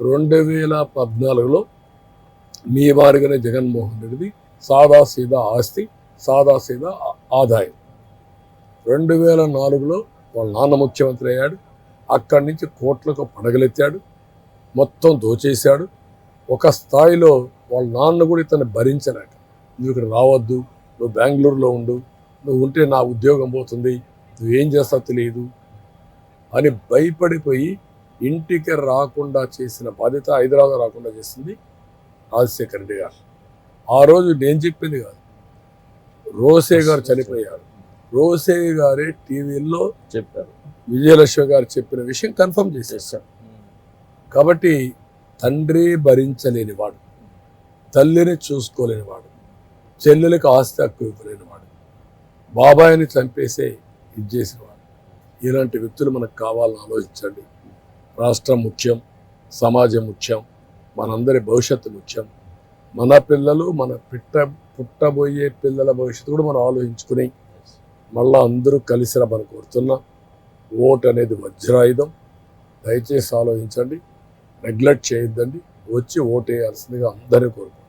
రెండు వేల పద్నాలుగులో మీ వారిగానే జగన్మోహన్ రెడ్డిది సాదా సీదా ఆస్తి సాదా సీదా ఆదాయం. రెండు వేల నాలుగులో వాళ్ళ నాన్న ముఖ్యమంత్రి అయ్యాడు. అక్కడి నుంచి కోట్లకు పడగలెత్తాడు. మొత్తం దోచేశాడు. ఒక స్థాయిలో వాళ్ళ నాన్న కూడా ఇతను భరించలేక నువ్వు ఇక్కడ రావద్దు నువ్వు బెంగళూరులో ఉండు నువ్వు ఉంటే నా ఉద్యోగం పోతుంది నువ్వేం చేస్తావు తెలియదు అని భయపడిపోయి ఇంటికి రాకుండా చేసిన బాధ్యత హైదరాబాద్ రాకుండా చేసింది రాజశేఖర రెడ్డి గారు. ఆ రోజు నేను చెప్పింది కాదు. రోసే గారు చనిపోయారు. రోసే గారే టీవీలో చెప్పారు. విజయలక్ష్మి గారు చెప్పిన విషయం కన్ఫర్మ్ చేశారు. కాబట్టి తండ్రి భరించలేనివాడు తల్లిని చూసుకోలేనివాడు చెల్లెలకు ఆస్తి హక్కు ఇవ్వలేనివాడు బాబాయిని చంపేసే ఇది చేసేవాడు ఇలాంటి వ్యక్తులు మనకు కావాలని ఆలోచించండి. రాష్ట్రం ముఖ్యం సమాజం ముఖ్యం మనందరి భవిష్యత్తు ముఖ్యం. మన పిల్లలు మన పిట్ట పుట్టబోయే పిల్లల భవిష్యత్తు కూడా మనం ఆలోచించుకుని మళ్ళా అందరూ కలిసి రమ్మని కోరుతున్నా. ఓట్ అనేది వజ్రాయుధం. దయచేసి ఆలోచించండి. నెగ్లెక్ట్ చేయొద్దండి. వచ్చి ఓటు వేయాల్సిందిగా అందరినీ కోరుకుంటున్నాం.